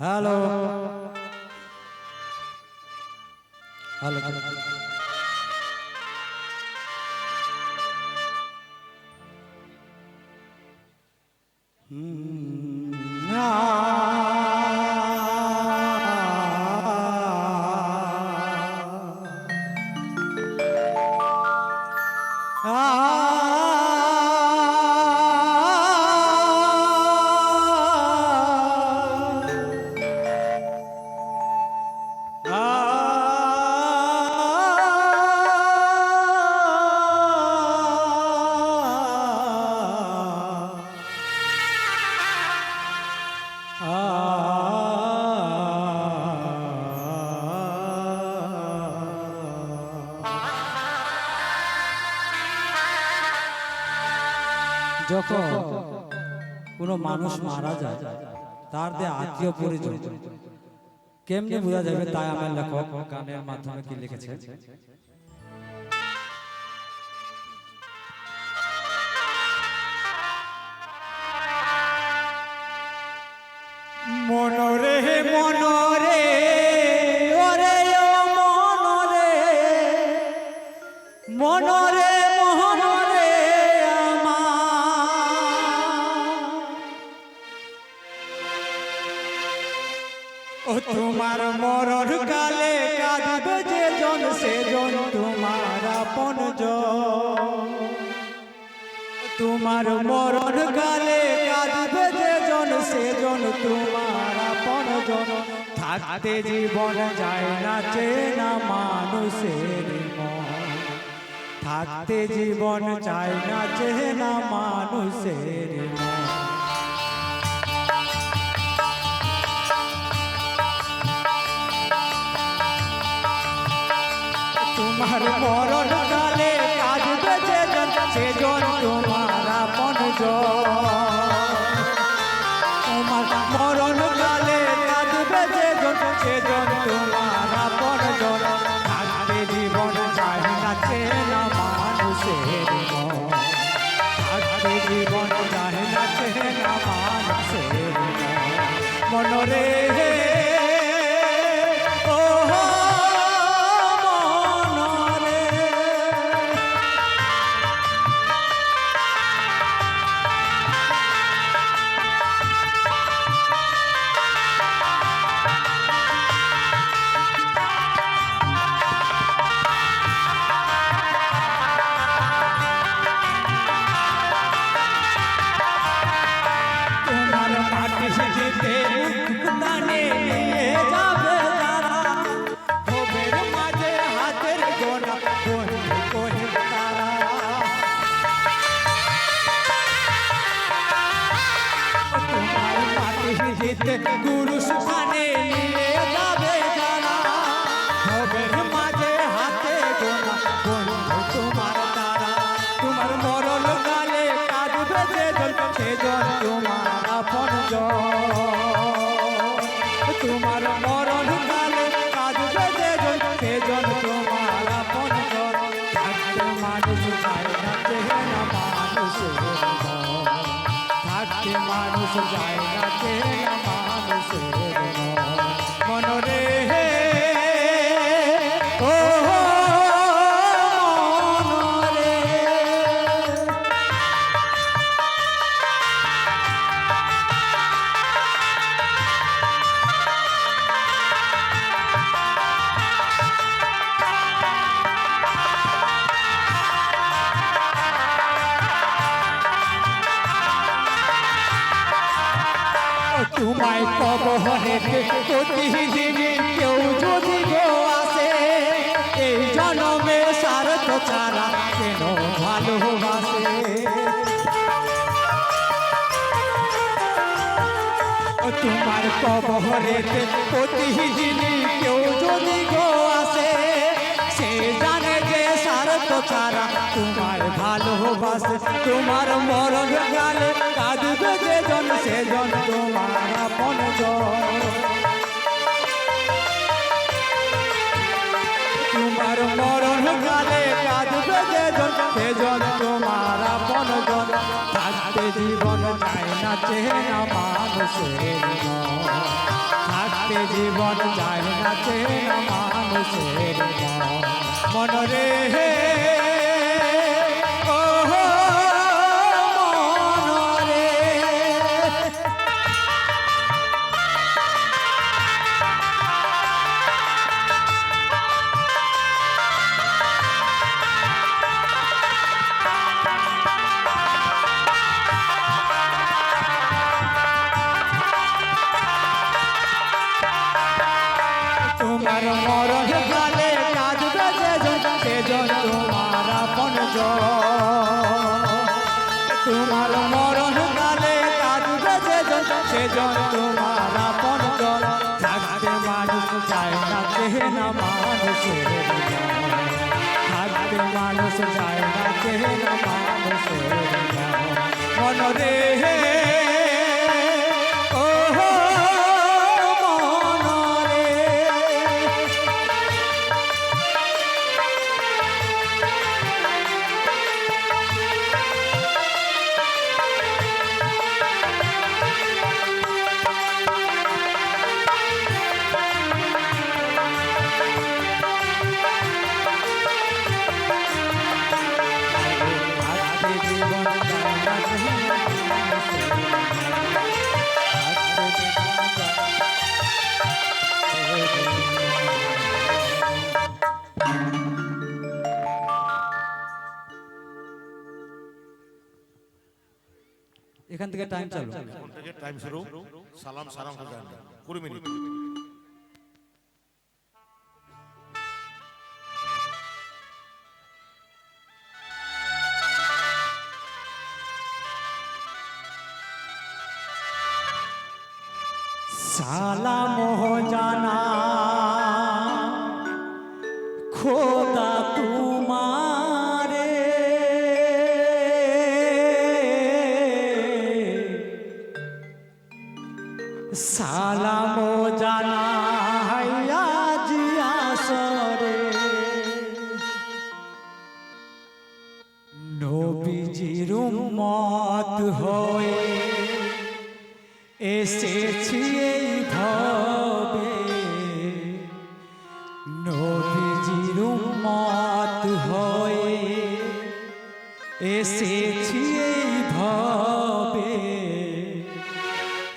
હાલો હાલો যখন কোনো মানুষ মারা যায়, তার যে আত্মীয় পরিজন। কেমনে বোঝা যাবে তাই আমার লেখক গানের মাধ্যমে কি লিখেছে মনরে, ওরে ও মনরে মনরে মনরে ও তোমার মরণ কালে কাঁদবে যে জন, সে জন তোমার আপন জন। তোমার মরণ কালে থাকতে জীবন যায় না, চেনা মানুষের থাকতে জীবন চায় না, চেনা মানুষের মন। তোমার মরণ কালে জন সে জন তোমার আপন জন। মনরে মাটি যেতে গুরু সুখানে নিয়ে যাবে হাতে গোনা বন্ধু তোমার তারা। তোমার মরণ কালে কাঁদবে যে জন সে মানুষ যায় থাকতে মানুষ যায় না চেহারা তোমায় কবহরেতে প্রতিদিনই কেউ যদি গো আসে এই জনমে সারত ছাড়া কেন ভালোবাসে তোমার কবহরেতে প্রতিদিনই কেউ যদি গো আসে সে জানে যে সারত ছাড়া তোমায় ভালোবাসে তোমার মরণ গালে যে জন সে জন তোমার আপন তোমার মরণ কালে কাঁদবে যে জন তোমার আপন থাকতে জীবন চায় না চেনা মানুষের থাকতে জীবন যায় না চেনা মানুষের মন। মন মরণ কালে কাঁদবে যেজন সেজন তোমার আপন তোমার মরণ কালে কাঁদবে যেজন সেজন তোমার আপন থাকতে মানুষ যায় না চেনা মানুষের মন। থাকতে মানুষ যায় না চেনা মানুষের মন। মন রে এখান থেকে টাইম চালু এখন থেকে টাইম শুরু সালাম সালাম করে গান গান। কুড়ি মিনিট সালাম हो সালাম জানা আজ আসরে নবীজির মত হয়ে এসেছি এই ভবে নবীজির মত হয়ে এসেছি